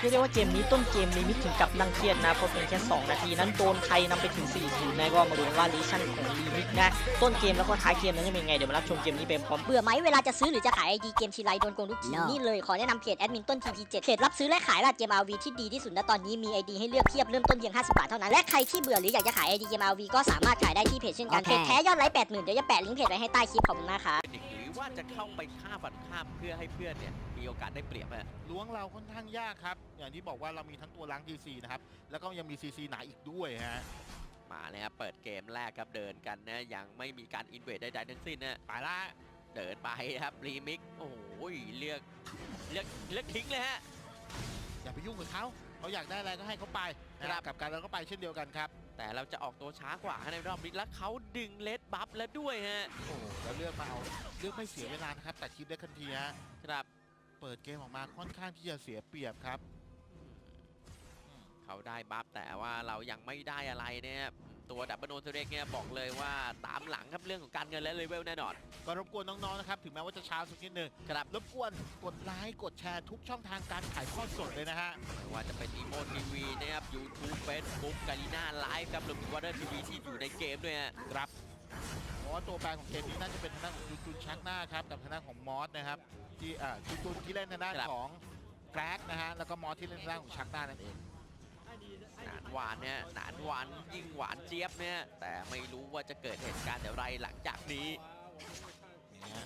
เรียกได้ว่าเกมนี้ต้นเกมลิมิตถึงกับนั่งเครียดนะเพราะเพียงแค่ 2 นาทีนั้นโดนใครนำไปถึง4ศูนย์นะก็มาดูกันว่าลิชั่นของลิมิตนะต้นเกมแล้วก็ท้ายเกมนั้นจะเป็นไงเดี๋ยวมารับชมเกมนี้ไปพร้อมเบื่อไหมเวลาจะซื้อหรือจะขายไอดีเกมทีไรโดนโกงทุกที No นี่เลยขอแนะนำเพจแอดมินต้น TP7 เพจรับซื้อและขายราดเกม RV ที่ดีที่สุดณตอนนี้มีไอดีให้เลือกเพียบเริ่มต้นเพียง50บาทเท่านั้นและใครที่เบื่อหรืออยากจะขายไอดีเกม RV ก็สามารถขายได้ที่เพจเช่นกันโอเพเคจแท้ยอดไลค์80,000เดี๋ยวจะแปะลิงก์เพจไว้ให้ใต้คลิปขอบคุณมากครับเป็นอีกหรือ ว่าจะเข้าไปฆ่าฟันข้ามเพื่อให้เพื่อนเนี่ยมีโอกาสได้เปรียบอะล้วงเราค่อนข้างยากครับ อย่างที่บอกว่าเรามีทั้งตัวล้าง DC นะครับ แล้วก็ยังมี CC หนาอีกด้วยฮะมาเลยครับเปิดเกมแรกครับเดินกันนะยังไม่มีการอินเวดใดๆทั้งสิ้นนะไปละเดินไปครับรีมิกโอ้โหเลือกเลือกเลือกทิ้งเลยฮะอย่าไปยุ่งกับเขาเขาอยากได้อะไรก็ให้เขาไปนะคครัรับบกับการเราก็ไปเช่นเดียวกันครับ แต่เราจะออกตัวช้ากว่าในรอบนี้แล้วเขาดึงเลดบัฟแล้วด้วยฮะโอ้โหแล้วเลือกมาเอาเลือกไม่เสียเวลานะครับแต่คลิปได้ทันทีฮะครับเปิดเกมออกมาค่อนข้างที่จะเสียเปรียบครับ เขาได้บัฟแต่ว่าเรายังไม่ได้อะไรเนี่ย ตัวดับเบิลโนเทเรกเนี่ยบอกเลยว่าตามหลังครับเรื่องของการเงินและเลเวลแน่นอน ก็รบกวนน้องๆนะครับถึงแม้ว่าจะช้าสักนิดหนึ่งครับรบกวนกดไลค์กดแชร์ทุกช่องทางการถ่ายทอดสดเลยนะฮะไม่ว่าจะเป็นอีโมทีวีนะครับยูทูบเฟซบุ๊กกาลีน่าไลฟ์ครับรวมถึงวอเตอร์ทีวีที่อยู่ในเกมด้วยฮะครับเพราะว่าตัวแปรของเกมนี้น่าจะเป็นทางด้านของจูจูนชักหน้าครับกับทางด้านของมอสนะครับที่อ่าจูจูนที่เล่นทางด้านของแกร็กนะฮะแล้วก็มอสที่เล่นทางด้านของชักหน้านั่นเองห นานหวานเนี่ยหนานหวานยิ่งหวานเจี๊ยบเนี่ยแต่ไม่รู้ว่าจะเกิดเหตุการณ์อย่างไรหลังจากนี้เนี่ย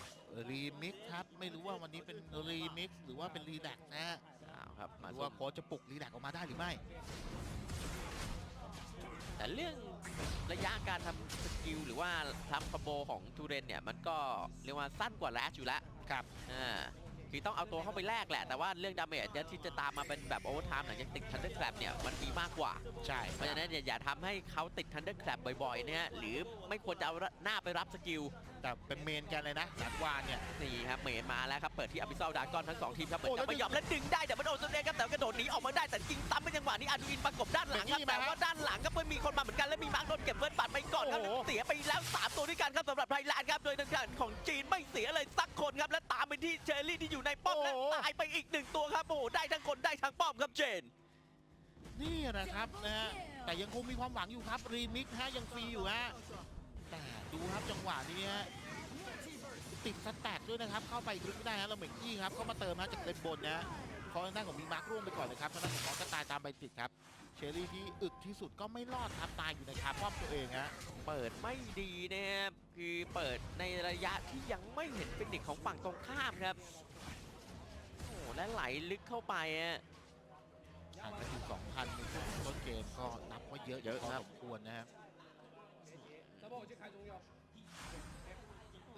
รีมิกครับ ไม่รู้ว่าวันนี้เป็นรีมิกหรือว่าเป็นรีแลกซ์นะฮะเอาครับหมารือสู้ว่าโค้ชจะปลุกรีแลกซ์ออกมาได้หรือไม่ แต่เรื่องระยะการทำสกิลหรือว่าทำคอมโบของทูเรนเนี่ย มันก็เรียกว่าสั้นกว่าแรชอยู่แล้ว ครับอ่า คือต้องเอาตัวเข้าไปแลกแหละ แต่ว่าเรื่องดาเมจเนี่ยที่จะตามมาเป็นแบบโอเวอร์ไทม์หลังจากติดทันเดอร์แคลปเนี่ยมันมีมากกว่า ใช่เพราะฉะนั้นเนี่ยอย่าทำให้เขาติดทันเดอร์แคลปบ่อยๆเนี่ยหรือไม่ควรจะเอาหน้าไปรับสกิล แต่เป็นเมนกันเลยนะหลานวานเนี่ย นี่ครับเมนมาแล้วครับ เปิดที่อ b ิ s ซ l ลดากอนทั้งสองทีมครับเหมือนโอ้แล้จะวไม่ยอมและดึงได้แต่มันโดนสุดเองครับแต่กระโดดหนีออกมาได้แต่จริงซ้ำเป็นจังหวะนี้อาดูอินประกบด้านหลังครับเบนนี่แต่มาว่าด้านหลังก็เพิ่มมีคนมาเหมือนกันและมีมาร์คโดนเก็บเพื่อนปัดไปก่อนครับโอ้โหเสียไปแล้วสามตัวด้วยกันครับสำหรับไทยแลนด์ครับโดยทางด้านของจีนไม่เสียเลยสักคนครับและตามไปที่เชอรี่ที่อยู่ในป้อมและตายไปอีกหนึ่งตัวครับโอ้โหได้ทั้งคนได้ทั้งป้อมครับเจนนี่นะครับนะฮะแต่ยังคงมีความหวังอยู่ครับรีมิกฮะยังฟรีอยู่ฮะแต่ ดูครับจังหวะนี้ฮะติดสแต็กด้วยนะครับ เข้าไปอีกลึกไม่ได้ฮะเราเหม็นกี้ครับเข้ามาเติมฮะจากเลนบนนะฮะเพราะทางด้านของมีมาร์คร่วงไปก่อนเลยครับทางด้านของมอสก็ตายตามไปติดครับ เชอรี่ที่อึดที่สุดก็ไม่รอดครับตายอยู่ในคาป้อมตัวเองฮะเปิดไม่ดีนะครับคือเปิดในระยะที่ยังไม่เห็นเป็นเด็กของฝั่งตรงข้ามครับโอ้โหและไหลลึกเข้าไปอะห่างกันอยู่2,000ในช่วงต้นเกมก็นับว่าเยอะเยอะพอครับสมควรนะครับ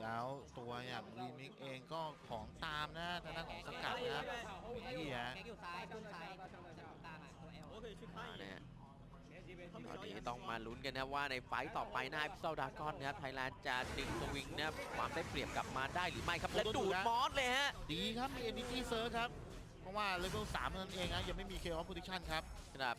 แล้วตัวอย่างรีมิกเองก็ของตามนะทางด้านของสกัดนะครับนี่ฮะมาเนี่ยตอนนี้ต้องมาลุ้นกันนะว่าในไฟต์ต่อไปหน้าพิซซลดากอนนะครับไทยแลนด์จะดึงสวิงนะครับความได้เปรียบกลับมาได้หรือไม่ครับและดูดมอสเลยฮะดีครับมี Energy Surge ครับเพราะว่าเลเวล3นั่นเองนะยังไม่มี k อ Position ครับครับ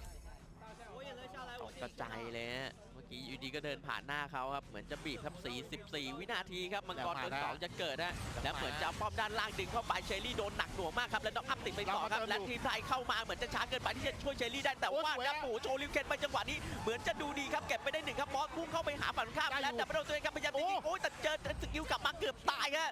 ตกกระจายเลยฮะเมื่อกี้อยูดีก็เดินผ่านหน้าเขาครับ เหมือนจะบีบครับ44 วินาทีครับมังกรแล้วตัวมาสองได้จะเกิดนะแล้วแล้วเหมือนมาจะเอาป้อมด้านล่างดึงเข้าไปเชอรี่โดนหนักหน่วงมากครับแล้วน้องอัพติดไปต่อครับเราก็และต้องดูทีมไทยเข้ามาเหมือนจะช้าเกินไปที่จะช่วยเชอรี่ได้แต่โอ้ว่าสวยครับอะโอ้โหโชว์ลิวเคนไปจังหวะนี้เหมือนจะดูดีครับเก็บไปได้หนึ่งครับมอสพุ่งเข้าไปหาฝั่งข้ามได้อยู่แล้วแต่ไม่โดนตัวเองครับพยายามจะยิงโอ้โอ้ยแต่เจอสกิลกลับมาเกือบตายฮะ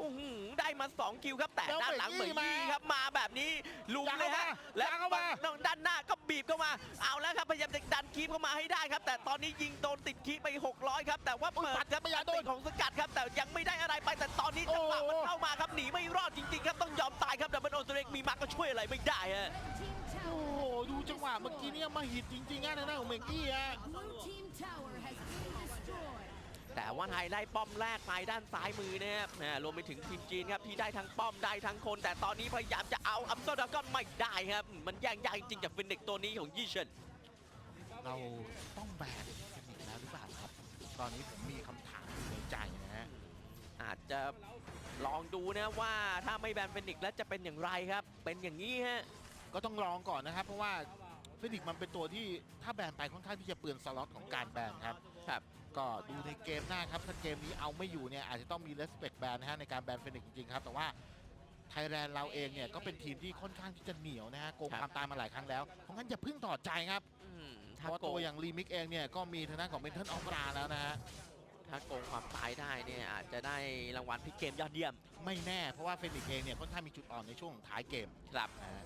โอ้โหได้มาสองคิวครับ แต่แล้วด้านหลังเหมือนเหมือนยี่ยี่มาครับมาแบบนี้ลุมยังเลยเข้าฮะมาและยังเข้ามาฝั่งด้านหน้าก็บีบเข้ามา เอาแล้วครับพยายามจะดันคีบเข้ามาให้ได้ครับ แต่ตอนนี้ยิงโดนติดคีบไป 600 ครับ แต่ว่าโอ้ยเปิดปัดครับไม่อยากโดนติของสกัดครับ แต่ยังไม่ได้อะไรไปแต่ตอนนี้จังหวะโอ้มันเข้ามาครับหนีไม่รอดจริงๆครับต้องยอมตายครับดับเบิลโอตัวเล็กมีมาร์กก็ช่วยอะไรไม่ได้ฮะโอ้โหดูจังหวะเมื่อกี้เนี่ยมาหิตจริงๆนะทางด้านของเมงกี้ฮะ แต่ว่าไทยได้ป้อมแรกไปด้านซ้ายมือนะครับอ่ารวมไปถึงทีมจีนครับที่ได้ทั้งป้อมได้ทั้งคน แต่ตอนนี้พยายามจะเอาอัมโซดากอนไม่ได้ครับ มันแย่งยากจริงๆจากฟินิกตัวนี้ของยี่เฉินเราต้องแบนกันอีกแล้วหรือเปล่าครับ ตอนนี้ผมมีคำถามอยู่ในใจนะฮะอาจจะลองดูนะว่าถ้าไม่แบนฟินิกซ์แล้วจะเป็นอย่างไรครับ เป็นอย่างนี้ฮะก็ต้องลองก่อนนะครับ เพราะว่าฟินิกซ์มันเป็นตัวที่ถ้าแบนไปค่อนข้างที่จะเปลืองสล็อตของการแบนครับ ครับก็ดูในเกมหน้าครับถ้าเกมนี้เอาไม่อยู่เนี่ยอาจจะต้องมีเลสเปกแบนนะฮะในการแบนฟินิกซ์จริงๆครับแต่ว่าไทยแลนด์เราเองเนี่ยก็เป็นทีมที่ค่อนข้างที่จะเหนียวนะฮะโกงครับความตายมาหลายครั้งแล้วเพราะงั้นอย่าเพิ่งถอดใจครับอืมเพถ้าราะโกตัวงอย่างรีมิกเองเนี่ยก็มีทางด้านของเมนเทนออฟราแล้วนะฮะถ้าโกงความตายได้เนี่ยอาจจะได้รางวัลพลิกเกมยอดเยี่ยมไม่แน่เพราะว่าเฟนิกซ์เองเนี่ยค่อนข้างมีจุดอ่อนในช่วงของท้ายเกมครับนะฮะ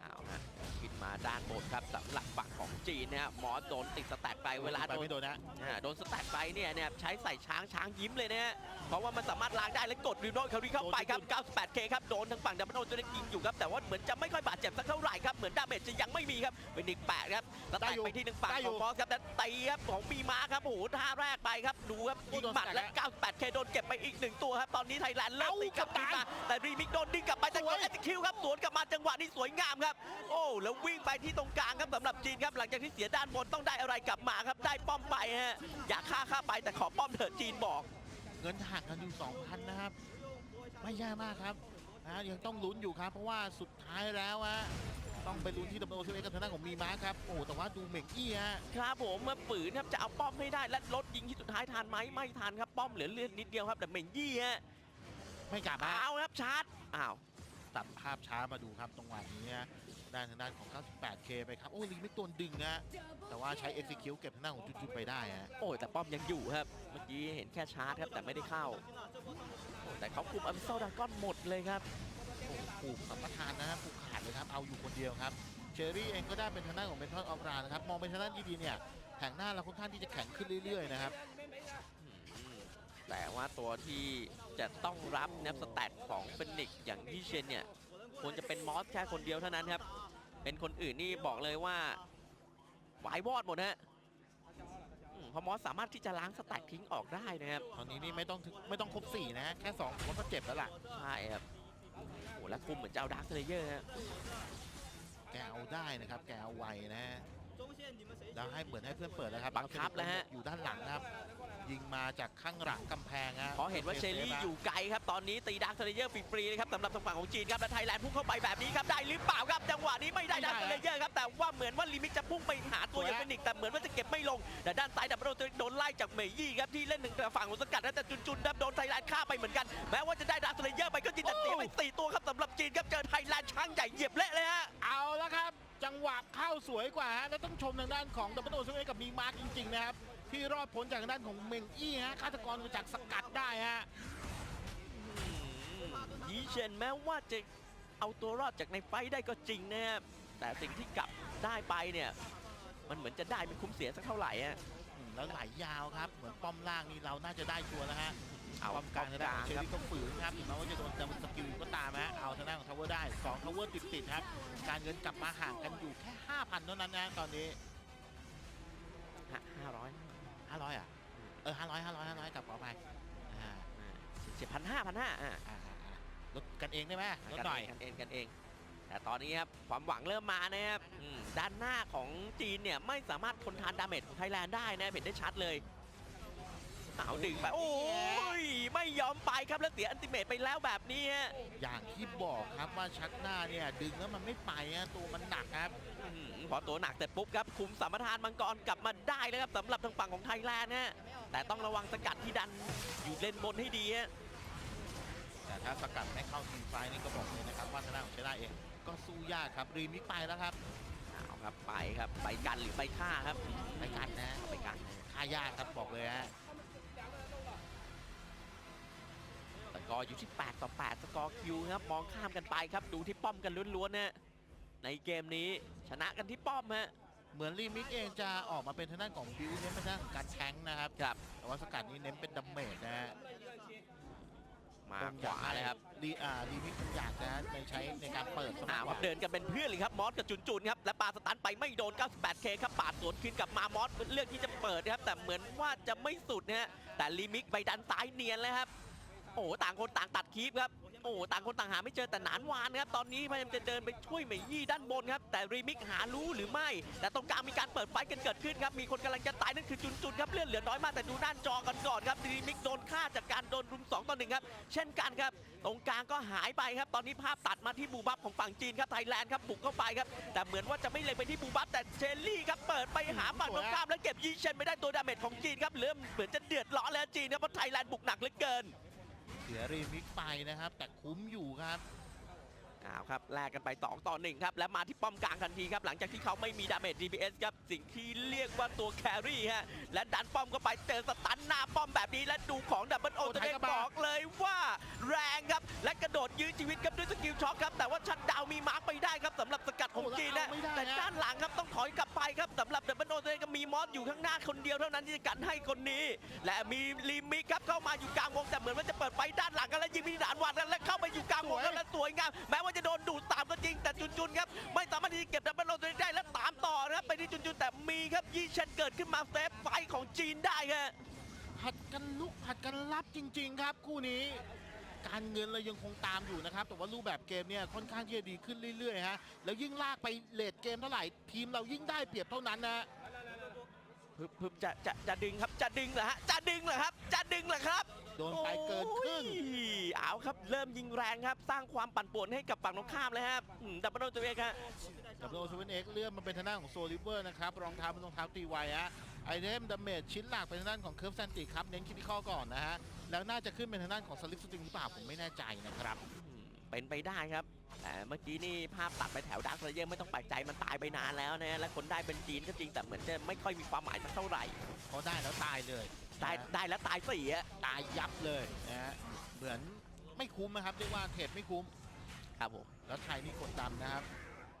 เอาฮะขึ้นมาด้านบนครับ สำหรับฝั่งของจีนเนี่ยหมอโดนติดสแต็กไปเวลาไปโดนไม่โดนนะอ่าโดนสแต็กไปเนี่ยเนี่ยใช้ใส่ช้างช้างยิ้มเลยนะฮะเพราะว่ามันสามารถล้างได้และกดรีโนคารีเข้าไปครับ 98K ครับโดนทางฝั่งดับเบิลโดนจะได้ยิงอยู่ครับแต่ว่าเหมือนจะไม่ค่อยบาดเจ็บสักเท่าไหร่ครับเหมือนดาเมจจะยังไม่มีครับเป็นอีกแปดครับสแต็กไปที่หนึ่งฝั่งของมอสครับแต่ตีครับของมีมาครับโอ้โหท่าแรกไปครับดูครับยิงหมัดและ 98K โดนเก็บไปอีกหนึ่งตัวครับตอนนี้ไทยแลนด์เริ่มตีกลับขึ้นมาแต่รีมิกโดนดึงกลับไปแต่โดนแอตคิวครับสวนกลับมาจังหวะนี้สวยงามครับโอ้แล้ววิ่งไปที่ตรงกลางครับสำหรับจีนครับหลังจากที่เสียด้านบนต้องได้อะไรกลับมาครับ ได้ป้อมไปฮะอยากฆ่าฆ่าไปแต่ขอป้อมเถิดจีนบอก เงินห่างกันอยู่2,000นะครับ ไม่แย่มากครับนะยังต้องลุ้นอยู่ครับ เพราะว่าสุดท้ายแล้วอะต้องไปลุ้นที่ดับเบิลโอซีเอกับทางด้านของมีมาครับโอ้แต่ว่าดูเหม่งอี้ฮะครับผมมาฝืนครับจะเอาป้อมให้ได้และลดยิงที่สุดท้ายทันไหมไม่ทันครับป้อมเหลือเลือดนิดเดียวครับแต่เหม่งยี่ฮะไม่กลับฮะเอาครับชาร์จอ้าวตัดภาพช้ามาดูครับตรงหวะนี้ฮะ ด้านทางด้านของ 98K ไปครับ โอ้ลีมิกโดนดึงฮะแต่ว่าใช้ execute เก็บทางด้านของจุดๆไปได้ฮะโอ้ยแต่ป้อมยังอยู่ครับ เมื่อกี้เห็นแค่ชาร์จครับแต่ไม่ได้เข้าโอ้แต่เขาคุมอัมเซลดากอนหมดเลยครับโอ้ผูกสัมปทานนะฮะผูกขาดเลยครับเอาอยู่คนเดียวครับเชอรี่เองก็ได้เป็นทางด้านของเบนทอนออฟรานะครับมองเป็นทางด้านดีๆเนี่ยแผงหน้าเราค่อนข้างที่จะแข็งขึ้นเรื่อยๆนะครับอืมแต่ว่าตัวที่จะต้องรับแนบสแตทของเฟนิกซ์อย่างที่เชนเนี่ยควรจะเป็นมอสแค่คนเดียวเท่านั้นครับ เป็นคนอื่นนี่บอกเลยว่าหวายวอดหมดฮะอืมเพราะมอสสามารถที่จะล้างสแต็กทิ้งออกได้นะครับ ตอนนี้นี่ไม่ต้องถึงไม่ต้องครบ4นะฮะแค่2ผมว่าก็เจ็บแล้วล่ะ ใช่ครับโอ้แล้วคุมเหมือนจะเอาดาร์คเลเยอร์ฮะแกเอาได้นะครับ แกเอาไวนะฮะแล้วให้เหมือนให้เพื่อนเปิดแล้วครับบังคับแล้วฮะอยู่ด้านหลังครับ ยิงมาจากข้างหลังกำแพงฮะเพราะเห็นว่าเชลลี่อยู่ไกลครับ ตอนนี้ตีดาร์คเลเยอร์ฟรีๆนะครับสำหรับทางฝั่งของจีนครับ และไทยแลนด์พุ่งเข้าไปแบบนี้ครับได้หรือเปล่าครับ จังหวะนี้ไม่ได้ดาร์คเลเยอร์ครับ แต่ว่าเหมือนว่าลิมิกจะพุ่งไปหาตัวยังเป็นอีกแต่เหมือนว่าจะเก็บไม่ลง แต่ด้านซ้ายดับเบิลโดนไล่จากเมยี่ครับที่เล่นหนึ่งฝั่งของสกัดนะแต่จุนๆครับโดนไทยแลนด์ฆ่าไปเหมือนกันแม้ว่าจะได้ดาร์คเลเยอร์ไปก็จริงแต่เสียไปสี่ตัวครับสำหรับจีนครับเจอไทยแลนด์ช่างใหญ่เหยียบเละเลยฮะเอาแล้วครับจังหวะเข้าสวยกว่าฮะแล้วต้องชมทางด้านของดับเบิลโอซีกับมีมาร์กจริงๆนะครับ ที่รอดพ้นจากทางด้านของเมงอี้ฮะฆาตกรมาจากสกัดได้ฮะยีเชนแม้ว่าจะเอาตัวรอดจากในไฟท์ได้ก็จริงนะครับแต่สิ่งที่กลับได้ไปเนี่ย มันเหมือนจะได้ไม่คุ้มเสียสักเท่าไหร่อะอืมแล้วไหลยาวครับ เหมือนป้อมล่างนี่เราน่าจะได้ชัวร์แล้วฮะเอาป้อมกลางทางด้านของเชอครับรี่ก็ฝืนครับถึงแม้ว่าจะโดนแต่มันสกิลก็ตามฮะเอาทางด้านของทาวเวอร์ได้2ทาวเวอร์ติดๆครับ การเงินกลับมาห่างกันอยู่แค่ 5,000 เท่านั้นนะตอนนี้ อะเออ500 500 500กลับขอไปอ่าเจ็ดพันห้าพันห้าอ่าอ่าอ่าอ่าลดกันเองได้ไหมลดหน่อย กันเองกันเอง แต่ตอนนี้ครับความหวังเริ่มมานะครับอืมด้านหน้าของจีนเนี่ยไม่สามารถทนทานดาเมจของไทยแลนด์ได้นะเห็นได้ชัดเลยเอาดึงไปโอ้ยไม่ยอมไปครับแล้วเสียอันติเมตไปแล้วแบบนี้ฮะ อย่างที่บอกครับว่าชักหน้าเนี่ยดึงแล้วมันไม่ไปฮะตัวมันหนักครับ อืมพอตัวหนักเสร็จปุ๊บครับ คุมสัมปทานมังกรกลับมาได้แล้วครับสำหรับทางฝั่งของไทยแลนด์นะ แต่ต้องระวังสกัดที่ดันอยู่เลนบนให้ดีฮะแต่ถ้าสกัดไม่เข้าทีมไฟนี่ก็บอกเลยนะครับว่าทางด้านของเชล่าเองก็สู้ยากครับรีมิกไปแล้วครับเอาครับไปครับไปกันหรือไปฆ่าครับไปกันนะเอาไปกันนะค่ายากครับบอกเลยฮะสกอร์อยู่ที่ 8 ต่อ 8 สกอร์คิวครับ มองข้ามกันไปครับ ดูที่ป้อมกันล้วนๆนะในเกมนี้ชนะกันที่ป้อมฮะ เหมือนรีมิกเองจะออกมาเป็นทางด้านของบิวเน้นเป็นทางด้านของการแทงค์นะครับครับ แต่ว่าสกัดนี้เน้นเป็นดัมเมจนะฮะมาต้องขวาเลยครับรีอ่ารีมิกมันอยากจะในใช้ในการเปิดสมอ่าองครับเดินกันเป็นเพื่อนเลยครับมอสกับจุนจุนครับและปาสตันไปไม่โดน 98K ครับปาดสวนคืนกลับมามอสเลือกที่จะเปิดนะครับ แต่เหมือนว่าจะไม่สุดนะฮะแต่ลิมิกไปดันซ้ายเนียนแล้วครับ โอ้โหต่างคนต่างตัดคีปครับ โอ้โหต่างคนต่างหาไม่เจอแต่หนานวานครับตอนนี้พยายามจะเดินไปช่วยเหมยยี่ด้านบนครับแต่รีมิกหารู้หรือไม่ แต่ตรงกลางมีการเปิดไฟกันเกิดขึ้นครับมีคนกำลังจะตายนั่นคือจุนจุนครับเลือดเหลือน้อยมากแต่ดูด้านจอกันก่อนครับรีมิกโดนฆ่าจากการโดนรุม2ต่อหนึ่งครับเช่นกันครับตรงกลางก็หายไปครับตอนนี้ภาพตัดมาที่บูบับของฝั่งจีนครับไทยแลนด์ครับบุกเข้าไปครับแต่เหมือนว่าจะไม่เล็งไปที่บูบับแต่เชลลี่ครับเปิดไปหาฝั่งตรงข้ามแล้วเก็บยีเชนไปได้ตัวดาเมจของจีนครับเริ่มเหมือนจะเดือดร้อนแล้วจีนครับเพราะไทยแลนด์บุกหนักเหลือเกิน เสียรีมิกไปนะครับ แต่คุ้มอยู่ครับอ้าวครับแลกกันไป 2 ต่อ 1 ครับ และมาที่ป้อมกลางทันทีครับ หลังจากที่เขาไม่มีดาเมจ DPS ครับ สิ่งที่เรียกว่าตัวแครี่ฮะ และดันป้อมเข้าไปเจอสตันหน้าป้อมแบบนี้ และดูของดับเบิลโอโอ้ตัวเองไทยกระบะบอกเลยว่าแรงครับ และกระโดดยื้อชีวิตครับด้วยสกิลช็อคครับ แต่ว่าชัดดาวน์มีมาร์กไปได้ครับสำหรับสกัดของโอ้แล้วจีนนะเอาไม่ได้แต่ฮะด้านหลังครับต้องถอยกลับไปครับสำหรับ ดับเลโอตัวเองก็มีมอสอยู่ข้างหน้าคนเดียวเท่านั้นที่จะกันให้คนนี้ และมีลิมิกครับเข้ามาอยู่กลางวงแต่เหมือนว่าจะเปิดไฟด้านหลังกันแล้วยิงมีดานวันกันแล้วเข้าไปอยู่กลางวงแล้วสวยงามแม้ว่าจะโดนดูดตามก็จริงแต่จุนจุนๆครับไม่สามารถที่จะเก็บดับเบิลโอตัวเองได้และตามต่อนะครับไปที่จุนจุนๆแต่มีครับยี่เชนเกิดขึ้นมาเซฟไฟของจีนได้ครับผัดกันลุกผัดกันรับจริง ๆ ครับคู่นี้การเงินเรายังคงตามอยู่นะครับ แต่ว่ารูปแบบเกมเนี่ยค่อนข้างที่จะดีขึ้นเรื่อยๆฮะ แล้วยิ่งลากไปเลดเกมเท่าไหร่ ทีมเรายิ่งได้เปรียบเท่านั้นนะ พึบพึบจะจะจะดึงครับจะดึงเหรอฮะจะดึงเหรอครับ จะดึงเหรอครับโดนไปเกินครึ่งโอ้ยเอาครับเริ่มยิงแรงครับ สร้างความปั่นป่วนให้กับฝั่งตรงข้ามเลยครับอืมดับเบิลโอตัวเองครับดับเบิลโอเซเว่นเอ็กเลื่อนมาเป็นทางด้านของโซลิเวอร์นะครับรองเท้าเป็นรองเท้าตีไวฮะไอเทมดาเมจชิ้นหลักเป็นทางด้านของเคิร์ฟแซนติครับเน้นคิดที่ข้อก่อนนะฮะแล้วน่าจะขึ้นเป็นทางด้านของสลิปสติงหรือเปล่าผมไม่แน่ใจนะครับอืมเป็นไปได้ครับ แต่เมื่อกี้นี่ภาพตัดไปแถวดาร์คเลเยอร์ไม่ต้องแปลกใจมันตายไปนานแล้วนะ และคนได้เป็นจีนก็จริงแต่เหมือนจะไม่ค่อยมีความหมายสักเท่าไหร่เพราะได้แล้วตายเลยได้นะได้แล้วตายสี่อะตายยับเลยนะฮะเหมือนไม่คุ้มนะครับเรียกว่าเทรดไม่คุ้ม ครับผม แล้วไทยนี่กดดันนะครับ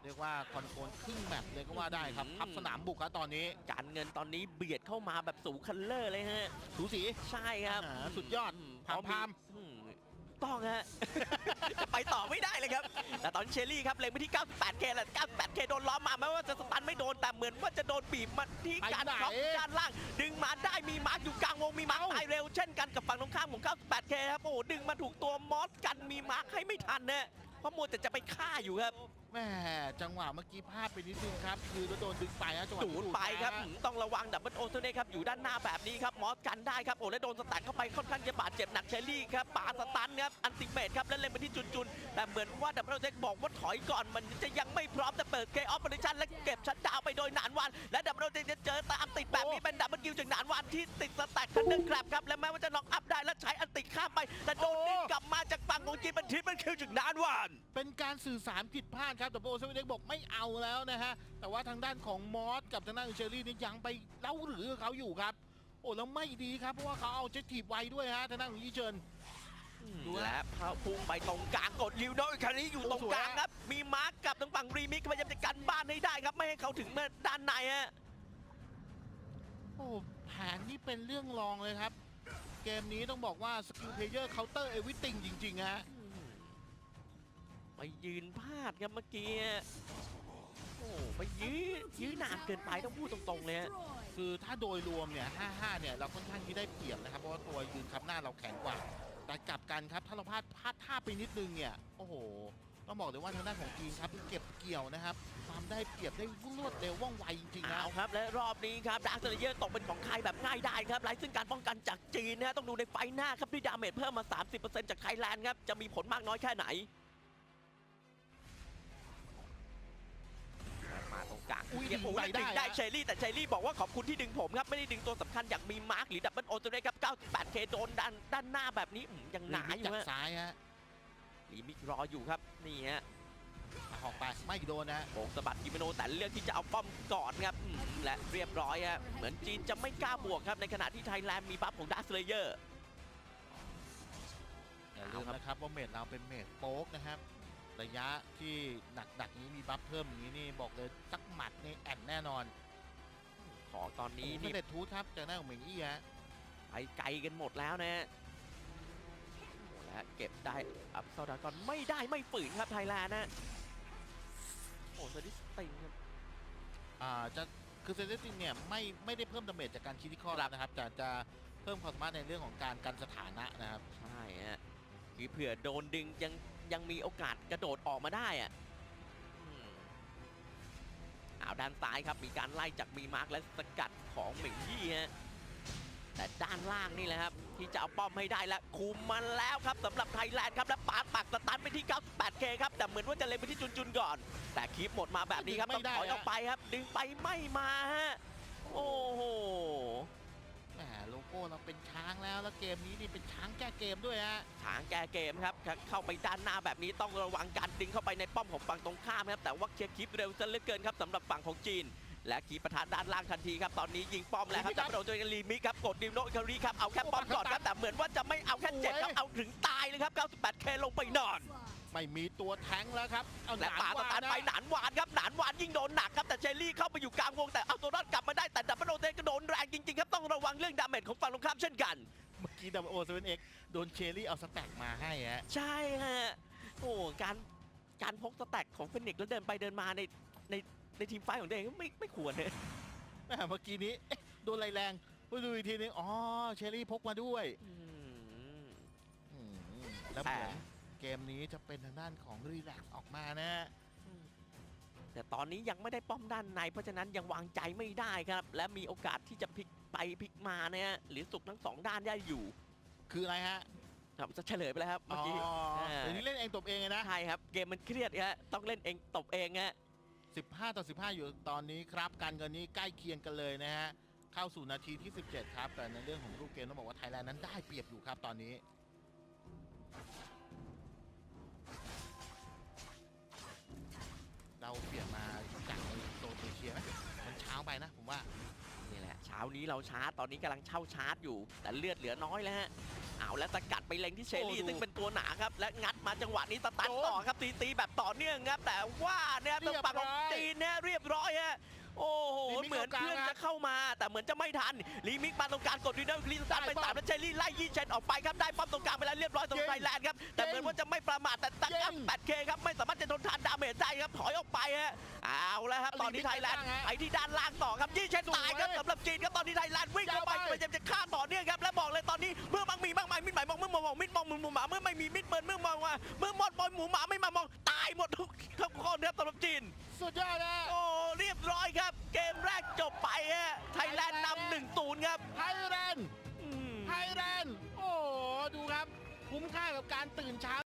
เรียกว่าคอนโทรลครึ่งแมปเลยก็ว่าได้ครับอืมพับสนามบุกครับตอนนี้การเงินตอนนี้เบียดเข้ามาแบบสูงคันเลอร์เลยฮะ สูสี ใช่ครับอ่าสุดยอดมพามพาม อืม ต้องฮะ จะไปต่อไม่ได้เลยครับ แต่ตอนเชอรี่ครับเล็งไปที่ 98K แหละ 98K โดนล้อมมาแม้ว่าจะสตันไม่โดนแต่เหมือนว่าจะโดนบีบมาที่การล็อกด้านล่าง ดึงมาได้มีมาร์กอยู่กลางวงมีมาร์กเอ้าตายเร็ว เช่นกันกับฝั่งตรงข้ามของ 98K ครับโอ้ดึงมาถูกตัวมอสกันมีมาร์กให้ไม่ทันนะเพราะมัวแต่จะไปฆ่าอยู่ครับ แม่จังหวะเมื่อกี้พลาดไปนิดนึงครับ คือโดนดึงไปนะจังหวะสูดไปครับนะหืมต้องระวังดับเบิลโอเทเน่ครับอยู่ด้านหน้าแบบนี้ครับมอสกันได้ครับโอ้และโดนสตันเข้าไปค่อนข้างจะบาดเจ็บหนักเชลลี่ครับป่าสตันครับอันติเมตครับแล้วเล็งไปที่จุนจุนๆแต่เหมือนว่าดับเบิลโอเทบอกว่าถอยก่อนมันจะยังไม่พร้อมแต่เปิดเกมออฟเปอเรชั่นและเก็บชัดดาวน์ไปโดยหนานวัน และดับเบิลโอเทจะเจอตามติดแบบนี้เป็นดับเบิลคิวจากหนานวันที่ติดสแต็กทันเดอร์แคลบครับและแม้ว่าจะน็อกอัพได้และใช้อันติข้ามไปแต่โดนดึงกลับมาจากฝั่งของจีนเป็นทริปเป็นคิวจากหนานวัน เป็นการสื่อสารผิดพลาดครับแต่โบเซเว่นเด็กบอกไม่เอาแล้วนะฮะแต่ว่าทางด้านของมอสกับทางด้านของเชอรี่นี่ยังไปเล่าหรือกับเขาอยู่ครับ โอ้แล้วไม่ดีครับเพราะว่าเขาเอาเจ็ตทีบไว้ด้วยฮะทางด้านของยี่เจินดูนะและเขาพุ่งไปตรงกลางกดลิวโดอีกครั้นี้อยู่ตรงกลางครับ มีมาร์กกับทางฝั่งรีมิกพยายามจะกันบ้านให้ได้ครับ ไม่ให้เขาถึงมาด้านในฮะโอ้แผนนี่เป็นเรื่องรองเลยครับ เกมนี้ต้องบอกว่าสกิลเพลเยอร์เคาน์เตอร์เอวิติงจริงๆฮะ ไปยืนพลาดครับเมื่อกี้โอ้ไปยื้อยื้อนานเกินไปต้องพูดตรงๆเลยฮะ Destroyed. คือถ้าโดยรวมเนี่ย 5-5 เนี่ย เราค่อนข้างที่ได้เปรียบนะครับ เพราะว่าตัวยืนคับหน้าเราแข็งกว่า แต่กลับกันครับ ถ้าเราพลาดพลาดท่าไปนิดนึงเนี่ย โอ้โห ต้องบอกเลยว่าทางด้านของจีนครับเก็บเกี่ยวนะครับความได้เปรียบได้รวดเร็วว่องไวจริงๆนะเอาครับ และรอบนี้ครับดาร์คเซเยอร์ตกเป็นของใครแบบง่ายได้ครับไร้ซึ่งการป้องกันจากจีนนะฮะต้องดูในไฟหน้าครับด้วยดาเมจเพิ่มมา 30%จากไทยแลนด์ครับจะมีผลมากน้อยแค่ไหน กลางอุ้ยเรีกโอ้ดึงไปดึงได้ได้อะเชอรี่แต่เชอรี่บอกว่าขอบคุณที่ดึงผมครับไม่ได้ดึงตัวสำคัญอย่างมีมาร์กหรือดับเบิลโอตัวเครับ 98K โดนด้านด้านหน้าแบบนี้อืมยังหนาอยู่จากฮะซ้ายฮะลีมิกรออยู่ครับนี่ฮะอะออกไปไม่โดนนะโบกสะบัดกิโมโนแต่เลือกที่จะเอาป้อมก่อนครับอืมและเรียบร้อยฮะเหมือนจีนจะไม่กล้าบวกครับในขณะที่ไทยแลนด์มีบัฟของดัสเลเยอร์อย่าลืมนะครับว่าเมดเราเป็นเมดโป๊กนะครับ ระยะที่หนักๆนี้ มีบัฟเพิ่มอย่างนี้นี่บอกเลยสักหมัดนี่แอนแน่นอนขอตอนนี้นี่นี่เด็ดทูตครับจากหน้าของเหมิงอี้ฮะไปไกลกันหมดแล้วนะฮะและเก็บได้อัพเซาดากอนไม่ได้ไม่ฝืนครับไทยแลนด์นะโอ้สดิสติงครับอ่าจะคือเซนเซติงเนี่ยไม่ไม่ได้เพิ่มดาเมจจากการคิดที่ข้อนะครับแต่จะเพิ่มความสามารถในเรื่องของการกันสถานะนะครับ ใช่ฮะคือเผื่อโดนดึงยังยังมีโอกาสกระโดดออกมาได้อะอืมเอา ด้านซ้ายครับมีการไล่จากมีมาร์กและสกัดของเหม่งยี่ฮะแต่ด้านล่างนี่แหละครับ ที่จะเอาป้อมให้ได้และคุมมันแล้วครับสำหรับไทยแลนด์ครับ และปาดปักสตาร์ทไปที่ 98K ครับ แต่เหมือนว่าจะเล็งไปที่จุนจุนๆก่อน แต่คลิปหมดมาแบบนี้ครับ ต้องถอยออกไปครับ ดึงไปไม่มาฮะโอ้โห ก้อ้เราเป็นช้างแล้วแล้วเกมนี้นี่เป็นช้างแก้เกมด้วยฮะช้างแก้เกมครับเข้าไปด้านหน้าแบบนี้ต้องระวังการดึงเข้าไปในป้อมของฝั่งตรงข้ามครับแต่ว่าเคลียร์คลิปเร็วซะเหลือเกินครับสำหรับฝั่งของจีน และขีปะทะด้านล่างทันทีครับตอนนี้ยิงป้อมแล้วครับลิมิครับจับโดนตัวกันลีมิครับกดดิมโนอิคารีครับเอาแค่ป้อมก่อนครับแต่เหมือนว่าจะไม่เอาแค่เจ็ดครับเอาถึงตายเลยครับ 98K ลงไปนอน ไม่มีตัวแทงแล้วครับเอาหและนานป่าสวาตาร์ทนะไปหนานหวานครับหนานหวานยิ่งโดนหนักครับแต่เชลลี่เข้าไปอยู่กลางวงแต่เอาตัวรอดกลับมาได้แต่ดับเบิลโอเทก็โดนแรงจริงๆครับต้องระวังเรื่องดาเมจของฝั่งตรงข้ามเช่นกัน เมื่อกี้ดับโอเซเว่นเอ็กโดนเชอรี่เอาสแต็กมาให้ฮะ ใช่ฮะโอ้การการพกสแต็กของเฟนิกซ์แล้วเดินไปเดินมาในในในทีมไฟท์ของตัวเองไม่ไม่ควรเลยแม่เมื่อกี้นี้เอ๊ะโดนอะไรแรงไปดูอีกทีนึงอ๋อเชอรี่พกมาด้วยอืม อืมแล้วเหมือน เกมนี้จะเป็นทางด้านของรีแลกซ์ออกมานะฮะแต่ตอนนี้ยังไม่ได้ป้อมด้านใน เพราะฉะนั้นยังวางใจไม่ได้ครับ และมีโอกาสที่จะพลิกไปพลิกมาเนี่ยหรือสุกทั้งสองด้านได้อยู่ คืออะไรฮะครับจะเฉลยไปแล้วครับเมื่อกี้อ๋ออ่าเดี๋ยวนี้เล่นเองตบเองเลยนะใช่ครับเกมมันเครียดฮะต้องเล่นเองตบเองฮะ15 ต่อ 15 อยู่ตอนนี้ครับ การเงินนี้ใกล้เคียงกันเลยนะฮะ เข้าสู่นาทีที่ 17 ครับ แต่ในเรื่องของรูปเกมต้องบอกว่าไทยแลนด์นั้นได้เปรียบอยู่ครับตอนนี้ เราเปลี่ยนมาจากในโซนเอเชียไหมมันเช้าไปนะผมว่า นี่แหละเช้านี้เราชาร์จตอนนี้กำลังเช่าชาร์จอยู่ แต่เลือดเหลือน้อยแล้วฮะเอาแล้วสกัดไปเล็งที่เชลลี่ โอ้ดูซึ่งเป็นตัวหนาครับ และงัดมาจังหวะนี้สตันโดนต่อครับตีตีแบบต่อเนื่องครับ แต่ว่าเนี่ยเรีตัวยบฝั่งของร้อยจีนเนี่ยเรียบร้อยฮะโอ้โหลิมิกเหมือนตรงกลางเพื่อนครัจะบเข้ามา แต่เหมือนจะไม่ทันลีมิกมาตรงกลางกดดีเดอร์คลีสตันไปได้ป้อมสามแล้วเชลลี่ไล่ยี่เชนออกไปครับได้ป้อมตรงกลางไปแล้วเรียบร้อยตรงเก่งไทยแลนด์ครับแต่เหมือนว่าจะไม่ประมาทแต่ ตั้งเก่งแปดเคครับไม่สามารถจะทนทานดาเมจได้ครับถอยออกไปฮะเอาแล้วครับตอนนี้ไทยแลนด์ลิมิกไปล่างฮะไปที่ด้านล่างต่อครับยี่เชนตายครับสวยสำหรับจีนครับตอนนี้ไทยแลนด์วิ่งเข้าไปยาวไปพยายามจะฆ่าต่อเนื่องครับและบอกเลยตอนนี้เมื่อมังมีมากมายมิดหมายมองเมื่อมองมิดมองหมูหมูหมาเมื่อไม่มีมิดเบิร์นเมื่อมองว่าเมื่อมอดบอยหมูหมาไม่มามองตายหมดทุกทุกคนครับสำหรับจีน สุดยอดนะโอ้เรียบร้อยครับ เกมแรกจบไปฮะไทยแลนด์นำหนึ่งศูนย์ครับไทยแลนด์อืมไทยแลนด์โอ้โหดูครับคุ้มค่ากับการตื่นเช้า